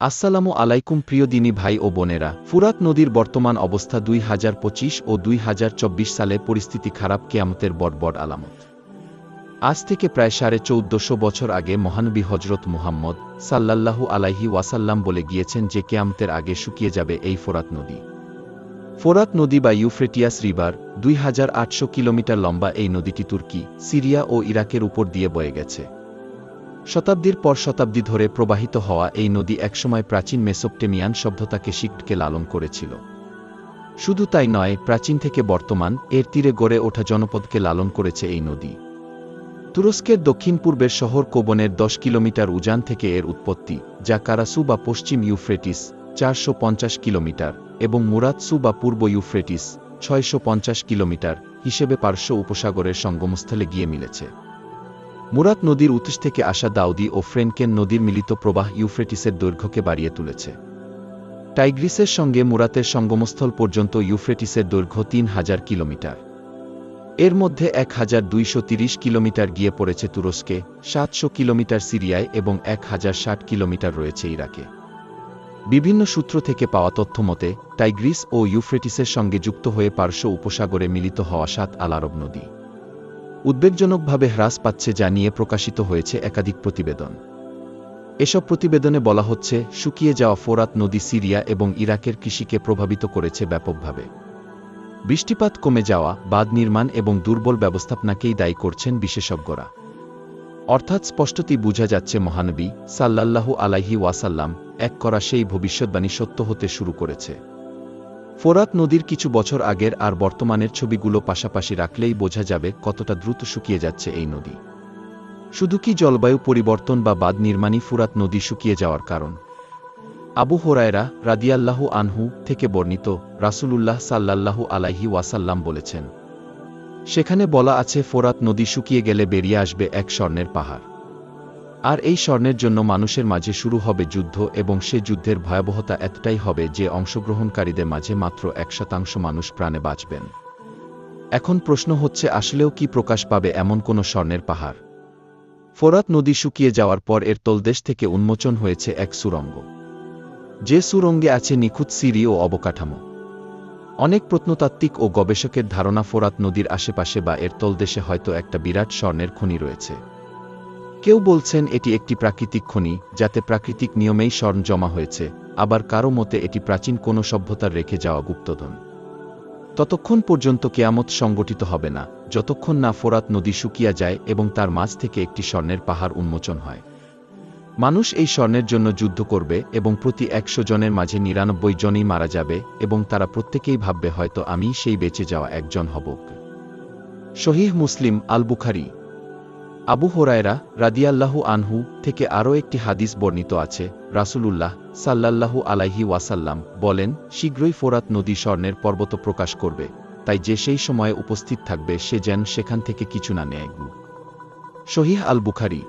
আসসালামু আলাইকুম প্রিয় দিনী ভাই ও বোনেরা। ফুরাত নদীর বর্তমান অবস্থা দুই হাজার পঁচিশ ও দুই হাজার চব্বিশ সালে পরিস্থিতি খারাপ কেয়ামতের বড় আলামত। আজ থেকে প্রায় সাড়ে চৌদ্দশো বছর আগে মহানবী হজরত মুহাম্মদ সাল্লাল্লাহু আলাইহি ওয়াসাল্লাম বলে গিয়েছেন যে কেয়ামতের আগে শুকিয়ে যাবে এই ফোরাত নদী। ফোরাত নদী বা ইউফ্রেটিয়াস রিভার দুই হাজার আটশো কিলোমিটার লম্বা এই নদীটি তুর্কি, সিরিয়া ও ইরাকের উপর দিয়ে বয়ে গেছে। শতাব্দীর পর শতাব্দী ধরে প্রবাহিত হওয়া এই নদী একসময় প্রাচীন মেসোপটেমিয়ান সভ্যতাকে শিকটকে লালন করেছিল। শুধু তাই নয়, প্রাচীন থেকে বর্তমান এর তীরে গড়ে ওঠা জনপদকে লালন করেছে এই নদী। তুরস্কের দক্ষিণ পূর্বের শহর কোবনের দশ কিলোমিটার উজান থেকে এর উৎপত্তি, যা কারাসু বা পশ্চিম ইউফ্রেটিস, চারশো পঞ্চাশ কিলোমিটার, এবং মুরাতসু বা পূর্ব ইউফ্রেটিস, ছয়শো পঞ্চাশ কিলোমিটার হিসেবে পার্শ্ব উপসাগরের সঙ্গমস্থলে গিয়ে মিলেছে। মুরাত নদীর উৎস থেকে আসা দাউদি ও ফ্রেনকেন নদীর মিলিত প্রবাহ ইউফ্রেটিসের দৈর্ঘ্যকে বাড়িয়ে তুলেছে। টাইগ্রিসের সঙ্গে মুরাতের সঙ্গমস্থল পর্যন্ত ইউফ্রেটিসের দৈর্ঘ্য তিন হাজার কিলোমিটার। এর মধ্যে এক হাজার দুইশো তিরিশ কিলোমিটার গিয়ে পড়েছে তুরস্কে, সাতশো কিলোমিটার সিরিয়ায় এবং এক হাজার ষাট কিলোমিটার রয়েছে ইরাকে। বিভিন্ন সূত্র থেকে পাওয়া তথ্য মতে, টাইগ্রিস ও ইউফ্রেটিসের সঙ্গে যুক্ত হয়ে পার্শ্ব উপসাগরে মিলিত হওয়া সাত আলারব নদী। উদ্বেগজনকভাবে হ্রাস পাচ্ছে যা নিয়ে প্রকাশিত হয়েছে একাধিক প্রতিবেদন। এসব প্রতিবেদনে বলা হচ্ছে, শুকিয়ে যাওয়া ফোরাত নদী সিরিয়া এবং ইরাকের কৃষিকে প্রভাবিত করেছে ব্যাপকভাবে। বৃষ্টিপাত কমে যাওয়া, বাঁধ নির্মাণ এবং দুর্বল ব্যবস্থাপনাকেই দায়ী করছেন বিশেষজ্ঞরা। অর্থাৎ স্পষ্টতই বোঝা যাচ্ছে, মহানবী সাল্লাল্লাহু আলাইহি ওয়াসাল্লাম, এক করা সেই ভবিষ্যৎবাণী সত্য হতে শুরু করেছে। ফোরাত নদীর কিছু বছর আগের আর বর্তমানের ছবিগুলো পাশাপাশি রাখলেই বোঝা যাবে কতটা দ্রুত শুকিয়ে যাচ্ছে এই নদী। শুধু কি জলবায়ু পরিবর্তন বা বাদ নির্মাণী ফুরাত নদী শুকিয়ে যাওয়ার কারণ? আবু হোরায়রা রাদিয়াল্লাহু আনহু থেকে বর্ণিত রাসূলুল্লাহ সাল্লাল্লাহু আলাইহি ওয়াসাল্লাম বলেছেন, সেখানে বলা আছে ফোরাত নদী শুকিয়ে গেলে বেরিয়ে আসবে এক স্বর্ণের পাহাড়। আর এই স্বর্ণের জন্য মানুষের মাঝে শুরু হবে যুদ্ধ এবং সে যুদ্ধের ভয়াবহতা এতটাই হবে যে অংশগ্রহণকারীদের মাঝে মাত্র এক শতাংশ মানুষ প্রাণে বাঁচবেন। এখন প্রশ্ন হচ্ছে, আসলেও কি প্রকাশ পাবে এমন কোনো স্বর্ণের পাহাড়? ফোরাত নদী শুকিয়ে যাওয়ার পর এর তলদেশ থেকে উন্মোচন হয়েছে এক সুরঙ্গ। যে সুরঙ্গে আছে নিখুঁত সিঁড়ি ও অবকাঠামো। অনেক প্রত্নতাত্ত্বিক ও গবেষকের ধারণা ফোরাত নদীর আশেপাশে বা এর তলদেশে হয়তো একটা বিরাট স্বর্ণের খনি রয়েছে। কেউ বলছেন এটি একটি প্রাকৃতিক খনি, যাতে প্রাকৃতিক নিয়মেই স্বর্ণ জমা হয়েছে, আবার কারও মতে এটি প্রাচীন কোনো সভ্যতার রেখে যাওয়া গুপ্তধন। ততক্ষণ পর্যন্ত কেয়ামত সংগঠিত হবে না, যতক্ষণ না ফোরাত নদী শুকিয়া যায় এবং তার মাঝ থেকে একটি স্বর্ণের পাহাড় উন্মোচন হয়। মানুষ এই স্বর্ণের জন্য যুদ্ধ করবে এবং প্রতি একশো জনের মাঝে নিরানব্বই জনই মারা যাবে এবং তারা প্রত্যেকেই ভাববে, হয়তো আমি সেই বেঁচে যাওয়া একজন হব শহীহ মুসলিম আল বুখারি আবু হোরায়রা রাদিয়াল্লাহু আনহু থেকে আরও একটি হাদিস বর্ণিত আছে। রাসূলুল্লাহ সাল্লাল্লাহু আলাইহি ওয়াসাল্লাম বলেন, শীঘ্রই ফোরাত নদী স্বর্ণের পর্বত প্রকাশ করবে, তাই যে সেই সময়ে উপস্থিত থাকবে সে যেন সেখান থেকে কিছু না নেয়। শহীহ আল বুখারি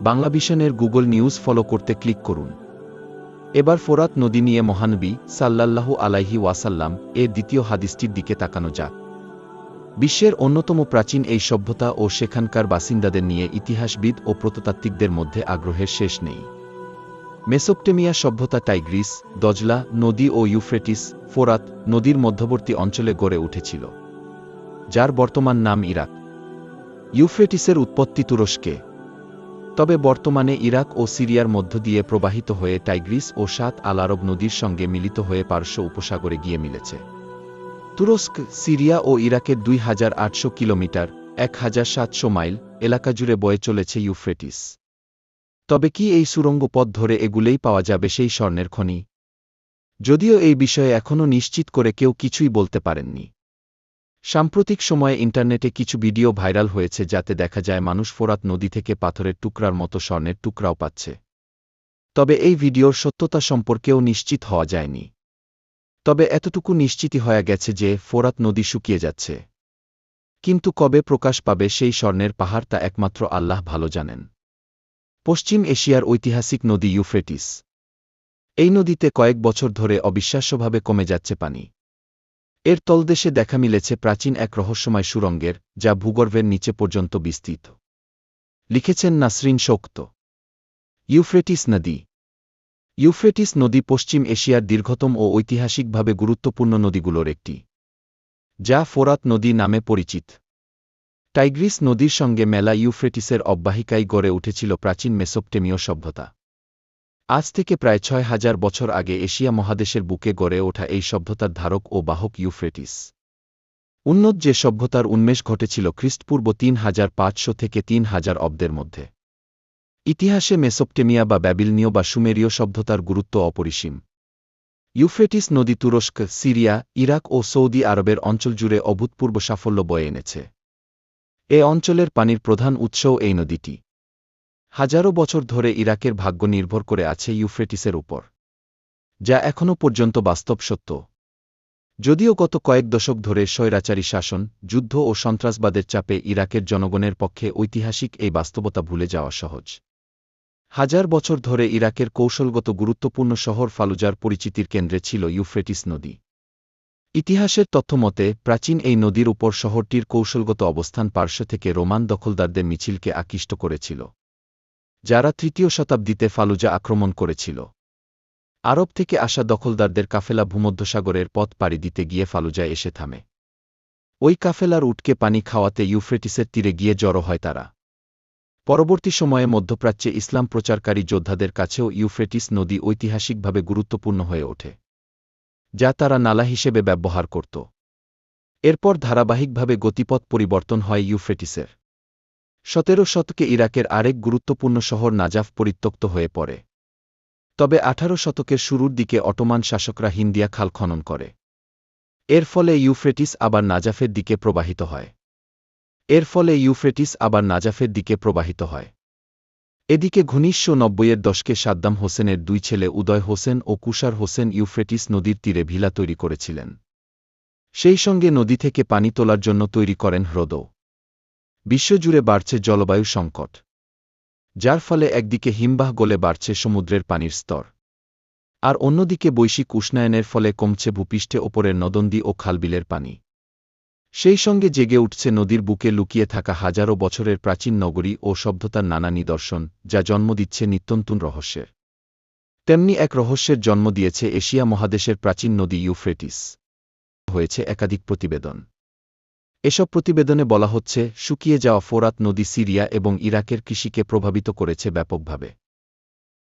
বাংলাভিশনের গুগল নিউজ ফলো করতে ক্লিক করুন। এবার ফোরাত নদী নিয়ে মহানবী সাল্লাল্লাহু আলাইহি ওয়াসাল্লাম এর দ্বিতীয় হাদিসটির দিকে তাকানো যাক। বিশ্বের অন্যতম প্রাচীন এই সভ্যতা ও সেখানকার বাসিন্দাদের নিয়ে ইতিহাসবিদ ও প্রত্নতাত্ত্বিকদের মধ্যে আগ্রহের শেষ নেই। মেসোপটেমিয়া সভ্যতা টাইগ্রিস, দজলা, নদী ও ইউফ্রেটিস, ফোরাত নদীর মধ্যবর্তী অঞ্চলে গড়ে উঠেছিল, যার বর্তমান নাম ইরাক। ইউফ্রেটিসের উৎপত্তি তুরস্কে। তবে বর্তমানে ইরাক ও সিরিয়ার মধ্য দিয়ে প্রবাহিত হয়ে টাইগ্রিস ও সাত আল আরব নদীর সঙ্গে মিলিত হয়ে পার্শ্ব উপসাগরে গিয়ে মিলেছে। তুরস্ক, সিরিয়া ও ইরাকের দুই হাজার আটশো কিলোমিটার, এক হাজার সাতশো মাইল এলাকা জুড়ে বয়ে চলেছে ইউফ্রেটিস। তবে কি এই সুরঙ্গ পথ ধরে এগুলেই পাওয়া যাবে সেই স্বর্ণের খনি? যদিও এই বিষয়ে এখনও নিশ্চিত করে কেউ কিছুই বলতে পারেননি। সাম্প্রতিক সময়ে ইন্টারনেটে কিছু ভিডিও ভাইরাল হয়েছে যাতে দেখা যায় মানুষ ফোরাত নদী থেকে পাথরের টুকরার মতো স্বর্ণের টুকরাও পাচ্ছে। তবে এই ভিডিওর সত্যতা সম্পর্কেও নিশ্চিত হওয়া যায়নি। তবে এতটুকু নিশ্চিতই হয়ে গেছে যে ফোরাত নদী শুকিয়ে যাচ্ছে। কিন্তু কবে প্রকাশ পাবে সেই স্বর্ণের পাহাড় তা একমাত্র আল্লাহ ভালো জানেন। পশ্চিম এশিয়ার ঐতিহাসিক নদী ইউফ্রেটিস। এই নদীতে কয়েক বছর ধরে অবিশ্বাস্যভাবে কমে যাচ্ছে পানি। এর তলদেশে দেখা মিলেছে প্রাচীন এক রহস্যময় সুরঙ্গের, যা ভূগর্ভের নিচে পর্যন্ত বিস্তৃত। লিখেছেন নাসরিন শোক্ত। ইউফ্রেটিস নদী। ইউফ্রেটিস নদী পশ্চিম এশিয়ার দীর্ঘতম ও ঐতিহাসিকভাবে গুরুত্বপূর্ণ নদীগুলোর একটি, যা ফোরাত নদী নামে পরিচিত। টাইগ্রিস নদীর সঙ্গে মেলা ইউফ্রেটিসের অব্যাহিকায় গড়ে উঠেছিল প্রাচীন মেসোপটেমীয় সভ্যতা। আজ থেকে প্রায় ছয় হাজার বছর আগে এশিয়া মহাদেশের বুকে গড়ে ওঠা এই সভ্যতার ধারক ও বাহক ইউফ্রেটিস। উন্নত যে সভ্যতার উন্মেষ ঘটেছিল খ্রিস্টপূর্ব তিন হাজার পাঁচশো থেকে তিন হাজার অব্দের মধ্যে। ইতিহাসে মেসোপটেমিয়া বা ব্যাবিলনীয় বা সুমেরীয় সভ্যতার গুরুত্ব অপরিসীম। ইউফ্রেটিস নদী তুরস্ক, সিরিয়া, ইরাক ও সৌদি আরবের অঞ্চল জুড়ে অভূতপূর্ব সাফল্য বয়ে এনেছে। এ অঞ্চলের পানির প্রধান উৎসও এই নদীটি। হাজারো বছর ধরে ইরাকের ভাগ্য নির্ভর করে আছে ইউফ্রেটিসের উপর, যা এখনও পর্যন্ত বাস্তব সত্য। যদিও গত কয়েক দশক ধরে স্বৈরাচারী শাসন, যুদ্ধ ও সন্ত্রাসবাদের চাপে ইরাকের জনগণের পক্ষে ঐতিহাসিক এই বাস্তবতা ভুলে যাওয়া সহজ। হাজার বছর ধরে ইরাকের কৌশলগত গুরুত্বপূর্ণ শহর ফালুজার পরিচিতির কেন্দ্রে ছিল ইউফ্রেটিস নদী। ইতিহাসের তথ্যমতে, প্রাচীন এই নদীর উপর শহরটির কৌশলগত অবস্থান পার্শ্ব থেকে রোমান দখলদারদের মিছিলকে আকৃষ্ট করেছিল, যারা তৃতীয় শতাব্দীতে ফালুজা আক্রমণ করেছিল। আরব থেকে আসা দখলদারদের কাফেলা ভূমধ্যসাগরের পথ পাড়ি দিতে গিয়ে ফালুজায় এসে থামে। ওই কাফেলার উটকে পানি খাওয়াতে ইউফ্রেটিসের তীরে গিয়ে জড়ো হয় তারা। পরবর্তী সময়ে মধ্যপ্রাচ্যে ইসলাম প্রচারকারী যোদ্ধাদের কাছেও ইউফ্রেটিস নদী ঐতিহাসিকভাবে গুরুত্বপূর্ণ হয়ে ওঠে, যা তারা নালা হিসেবে ব্যবহার করত। এরপর ধারাবাহিকভাবে গতিপথ পরিবর্তন হয় ইউফ্রেটিসের। সতেরো শতকে ইরাকের আরেক গুরুত্বপূর্ণ শহর নাজাফ পরিত্যক্ত হয়ে পড়ে। তবে আঠারো শতকের শুরুর দিকে অটোমান শাসকরা হিন্দিয়া খাল খনন করে। এর ফলে ইউফ্রেটিস আবার নাজাফের দিকে প্রবাহিত হয়। এর ফলে ইউফ্রেটিস আবার নাজাফের দিকে প্রবাহিত হয়। এদিকে ঘনিষ্ঠ নব্বইয়ের দশকে সাদ্দাম হোসেনের দুই ছেলে উদয় হোসেন ও কুষার হোসেন ইউফ্রেটিস নদীর তীরে ভিলা তৈরি করেছিলেন। সেই সঙ্গে নদী থেকে পানি তোলার জন্য তৈরি করেন হ্রদ। বিশ্বজুড়ে বাড়ছে জলবায়ু সংকট, যার ফলে একদিকে হিমবাহ গলে বাড়ছে সমুদ্রের পানির স্তর, আর অন্যদিকে বৈশ্বিক উষ্ণায়নের ফলে কমছে ভূপৃষ্ঠে ওপরের নদন্দী ও খালবিলের পানি। সেই সঙ্গে জেগে উঠছে নদীর বুকে লুকিয়ে থাকা হাজারো বছরের প্রাচীন নগরী ও সভ্যতার নানা নিদর্শন, যা জন্ম দিচ্ছে নিত্যন্তন রহস্যের। তেমনি এক রহস্যের জন্ম দিয়েছে এশিয়া মহাদেশের প্রাচীন নদী ইউফ্রেটিস। হয়েছে একাধিক প্রতিবেদন। এসব প্রতিবেদনে বলা হচ্ছে, শুকিয়ে যাওয়া ফোরাত নদী সিরিয়া এবং ইরাকের কৃষিকে প্রভাবিত করেছে ব্যাপকভাবে।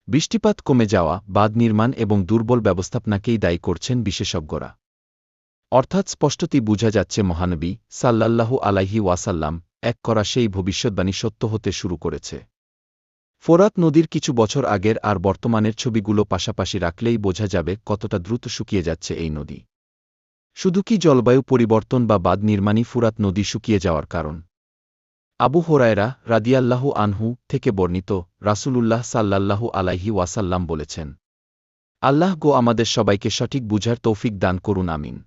বৃষ্টিপাত কমে যাওয়া, বাঁধ নির্মাণ এবং দুর্বল ব্যবস্থাপনাকেই দায়ী করছেন বিশেষজ্ঞরা। অর্থাৎ স্পষ্টতই বোঝা যাচ্ছে মহানবী সাল্লাল্লাহু আলাইহি ওয়াসাল্লাম এক করা সেই ভবিষ্যৎবাণী সত্য হতে শুরু করেছে। ফোরাত নদীর কিছু বছর আগের আর বর্তমানের ছবিগুলো পাশাপাশি রাখলেই বোঝা যাবে কতটা দ্রুত শুকিয়ে যাচ্ছে এই নদী। শুধু কি জলবায়ু পরিবর্তন বা বাদ নির্মাণই ফুরাত নদী শুকিয়ে যাওয়ার কারণ? আবু হোরায়রা রাদিয়াল্লাহু আনহু থেকে বর্ণিত রাসূলুল্লাহ সাল্লাল্লাহু আলাইহি ওয়াসাল্লাম বলেছেন, আল্লাহ গো আমাদের সবাইকে সঠিক বুঝার তৌফিক দান করুন, আমিন।